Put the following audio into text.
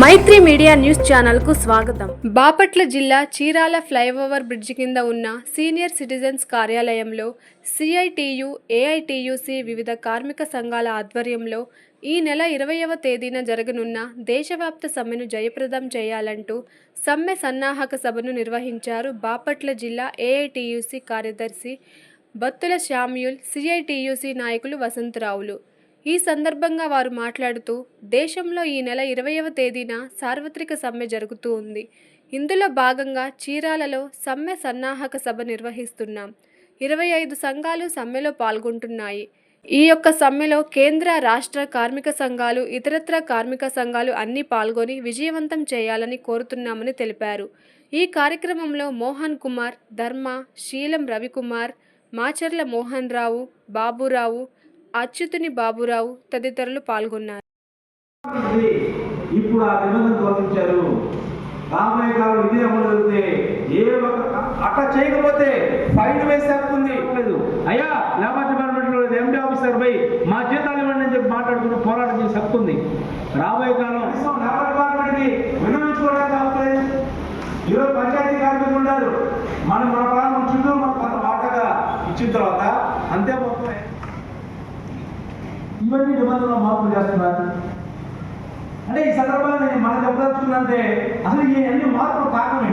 మైత్రి media news ఛానల్కు స్వాగతం. బాపట్ల జిల్లా చీరాల ఫ్లైఓవర్ బ్రిడ్జి కింద ఉన్న సీనియర్ సిటిజన్స్ కార్యాలయంలో సిఐటియు ఏఐటియుసి వివిధ కార్మిక సంఘాల ఆధ్వర్యంలో ఈ నెల ఇరవయవ తేదీన జరగనున్న దేశవ్యాప్త సమ్మెను జయప్రదం చేయాలంటూ సమ్మె సన్నాహక సభను నిర్వహించారు బాపట్ల జిల్లా ఏఐటియుసి కార్యదర్శి బత్తుల శామ్యూల్ సిఐటియుసి నాయకులు వసంతరావులు. ఈ సందర్భంగా వారు మాట్లాడుతూ దేశంలో ఈ నెల ఇరవైవ తేదీన సార్వత్రిక సమ్మె జరుగుతూ ఉంది. ఇందులో భాగంగా చీరాలలో సమ్మె సన్నాహక సభ నిర్వహిస్తున్నాం. ఇరవై ఐదు సంఘాలు సమ్మెలో పాల్గొంటున్నాయి. ఈ యొక్క సమ్మెలో కేంద్ర రాష్ట్ర కార్మిక సంఘాలు ఇతరత్ర కార్మిక సంఘాలు అన్నీ పాల్గొని విజయవంతం చేయాలని కోరుతున్నామని తెలిపారు. ఈ కార్యక్రమంలో మోహన్ కుమార్ ధర్మ శీలం రవికుమార్ మాచర్ల మోహన్ రావు బాబురావు అచ్యుతుని బాబురావు తదితరులు పాల్గొన్నారు. ఇప్పుడు ఆ నిబంధన తొలగించారు రాబోయే కాలం ఇదే అమలు జరిగితే ఏ ఒక్క అట్లా చేయకపోతే ఫైన్ వేసే హక్కు ఉంది. లేదు. అయ్యా లేబర్ డిపార్ట్మెంట్లో ఎండి ఆఫీసర్ పోయి మా జీతాలు ఇవ్వండి అని చెప్పి మాట్లాడుకుంటూ పోరాటం చేసే హక్కు ఉంది. రాబోయే కాలం లేబర్ డిపార్ట్మెంట్కి విన్నవించుకోవడానికి అవుతుంది ఈరోజు పంచాయతీ కార్మికులు ఉన్నారు. మనం మన ప్రాంతం చుట్టూ కొంత వాటగా ఇచ్చిన తర్వాత అంతే పోతున్నాయి ఇవన్నీ నిబంధనలు మార్పులు చేస్తున్నారు. అంటే ఈ సందర్భంగా నేను మనం చెప్పదలుచుకున్నంటే అసలు ఇవన్నీ మార్పులు కారణం